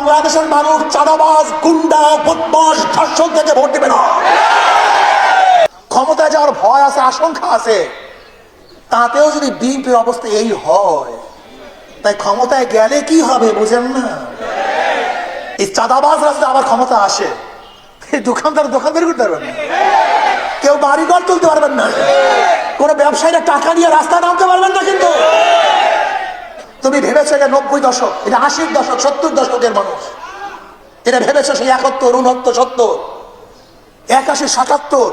বাংলাদেশের মানুষ চাঁদাবাজ, গুন্ডা বদমাস ধর্ষণ থেকে ভোট দেবে না। ক্ষমতায় যাওয়ার ভয় আছে, আশঙ্কা আছে। তাতেও যদি বিএনপির অবস্থা এই হয়, তাই ক্ষমতায় গেলে কি হবে বুঝেন না? এই চাঁদাবাজ রাস্তা আবার ক্ষমতা আসে দোকানদার দোকানদারি করতে পারবেন না। কেউ বাড়িঘর তুলতে পারবেন না। কোনো ব্যবসায়ীরা টাকা নিয়ে রাস্তায় নামতে পারবেন না কিন্তু। তুমি ভেবেছো এটা নব্বই দশক, এটা আশির দশক, সত্তর দশকের মানুষ। এটা ভেবেছো সেই একাত্তর উনত্তর সত্তর? একাশি, সাতাত্তর?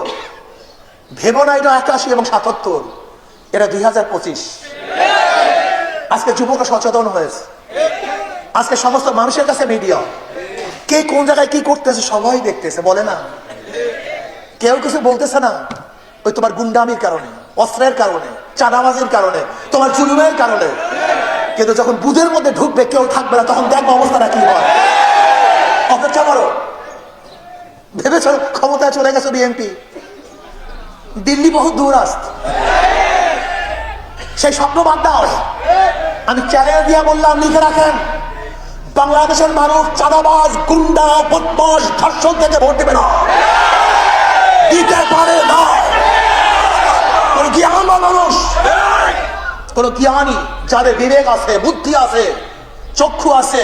ভেবো না এটা একাশি এবং সাতাত্তর। এটা দুই হাজার পঁচিশ। আজকে যুবক সচেতন হয়েছে। আজকে সমস্ত মানুষের কাছে মিডিয়া। কে কোন জায়গায় কি করতেছে সবাই দেখতেছে, বলে না। কেউ কিছু বলতেছে না। ওই তোমার গুন্ডামির কারণে, অস্ত্রের কারণে, চাঁদাবাজির কারণে, তোমার জুলুমের কারণে। কিন্তু যখন বুধের মধ্যে ঢুকবে, কেউ থাকবে না, তখন দেখব অবস্থাটা কি হয়। অপেক্ষা করো। ভেবেছ ক্ষমতায় চলে গেছে বিএনপি? দিল্লি বহু দূর আস্ত। সেই স্বপ্ন বাদ দাও। আমি চ্যালেঞ্জ দিয়ে বললাম, লিখে রাখেন, বাংলাদেশের মানুষ চাঁদাবাজ, গুন্ডা বদমাস ধর্ষণ থেকে ভোট দেবে না। দিতে পারে কোন জ্ঞানী যাদের বিবেক আছে, বুদ্ধি আছে, চক্ষু আছে,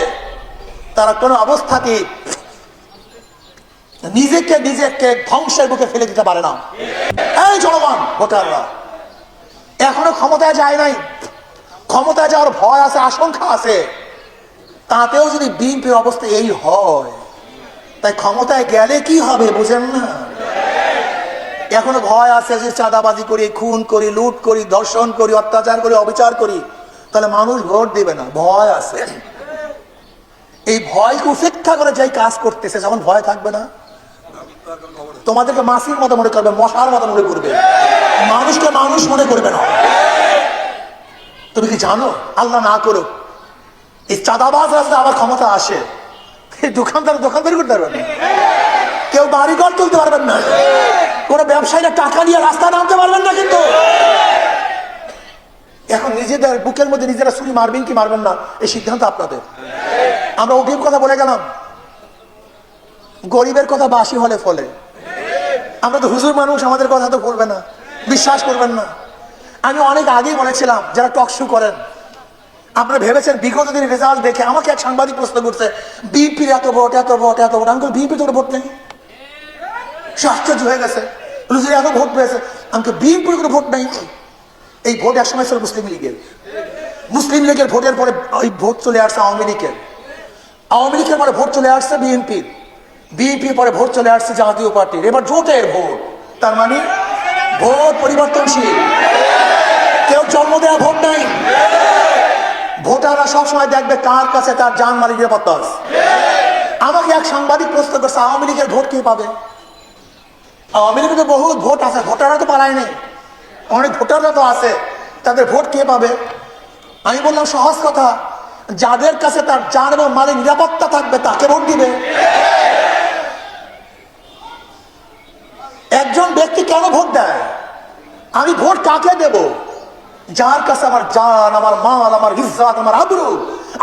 তারা কোনো অবস্থাতে নিজেকে নিজেকে ধ্বংসের বুকে ফেলে দিতে পারে না। এই জনগণ, ভোটাররা, এখনও ক্ষমতায় যায় নাই। ক্ষমতায় যাওয়ার ভয় আছে, আশঙ্কা আছে। তাতেও যদি বিএনপির অবস্থা এই হয়, তাই ক্ষমতায় গেলে কি হবে বুঝেন না? এখনও ভয় আছে যে চাঁদাবাজি করি, খুন করি, লুট করি, ধর্ষণ করি, অত্যাচার করি, অবিচার করি, তাহলে মানুষ ভোট দিবে না, ভয় আছে। এই ভয়কে উপেক্ষা করে যাই কাজ করতেছে, যখন ভয় থাকবে না? তোমাদেরকে মাসির মতো মনে করবে, মশার মতো মনে করবে। মানুষকে মানুষ মনে করবে না। তুমি কি জানো? আল্লাহ না করুক। এই চাঁদাবাজ রাস্তা আবার ক্ষমতা আসে দোকানদার দোকানদারি করতে পারবেন না। কেউ বাড়িঘর তুলতে পারবেন না। কোনো ব্যবসায়ীরা টাকা নিয়ে রাস্তায় নামতে পারবেন না কিন্তু। এখন নিজেদের বুকের মধ্যে নিজেরা ছুরি মারবেন কি মারবেন না, এই সিদ্ধান্ত আপনাদের। আমরা অভিম কথা বলে গেলাম। গরিবের কথা বাসি হলে ফলে। আমরা তো হুজুর মানুষ, আমাদের কথা তো বলবে না, বিশ্বাস করবেন না। আমি অনেক আগেই বলেছিলাম, যারা টক শু করেন, আপনারা ভেবেছেন বিগত দিনের রেজাল্ট দেখে আমাকে এক সাংবাদিক প্রশ্ন করছে, বিএনপির এত ভোট এত ভোট এত ভোট। আমি বিএনপি তো ভোট নেই। সে আশ্চর্য হয়ে গেছে। হুজুর এত ভোট পেয়েছে আমাকে বিএনপির কোনো ভোট নেই। এই ভোট একসময় ছিল মুসলিম লীগের। মুসলিম লীগের ভোটের পরে ওই ভোট চলে আসছে আওয়ামী লীগের। আওয়ামী লীগের পরে ভোট চলে আসছে বিএনপির। বিএনপির পরে ভোট চলে আসছে জাতীয় পার্টির। এবার জোটের ভোট। তার মানে ভোট পরিবর্তনশীল। কেউ জন্ম দেওয়া ভোট নাই। ভোটাররা সবসময় দেখবে কার কাছে তার জান মালিক নিরাপত্তা আছে। আমাকে এক সাংবাদিক প্রশ্ন করছে, আওয়ামী লীগের ভোট কে পাবে? আওয়ামী লীগের তো বহু ভোট আছে, ভোটাররা তো পালায় নেই অনেক ভোটাররা তো আছে, তাদের ভোট কে পাবে? আমি বললাম, সহজ কথা, যাদের কাছে তার জান এবং মালের নিরাপত্তা থাকবে, তাকে ভোট দিবে। একজন ব্যক্তি কেন ভোট দেয়? আমি ভোট কাকে দেব? যার কাছে আমার জান, আমার মাল, আমার ইজ্জাত, আমার আবরু,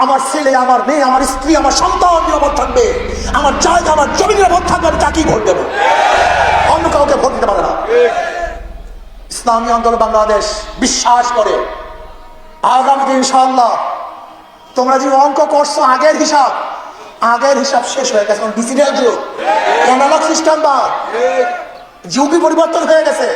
আমার ছেলে, আমার মেয়ে, আমার স্ত্রী, আমার সন্তান নিরাপদ থাকবে, আমার জায়গা, আমার জমি নিরাপদ থাকবে, আমি তাকেই ভোট দেবো অন্য কাউকে ভোট দিতে পারে না ইসলামী আন্দোলন বাংলাদেশ বিশ্বাস করে। আগামীতে ইনশাআল্লাহ তোমরা যে অঙ্ক করছ, আগের হিসাব আগের হিসাব শেষ হয়ে গেছে ডিজিটাল যুগ। অ্যানালগ সিস্টেম বা যুগই পরিবর্তন হয়ে গেছে।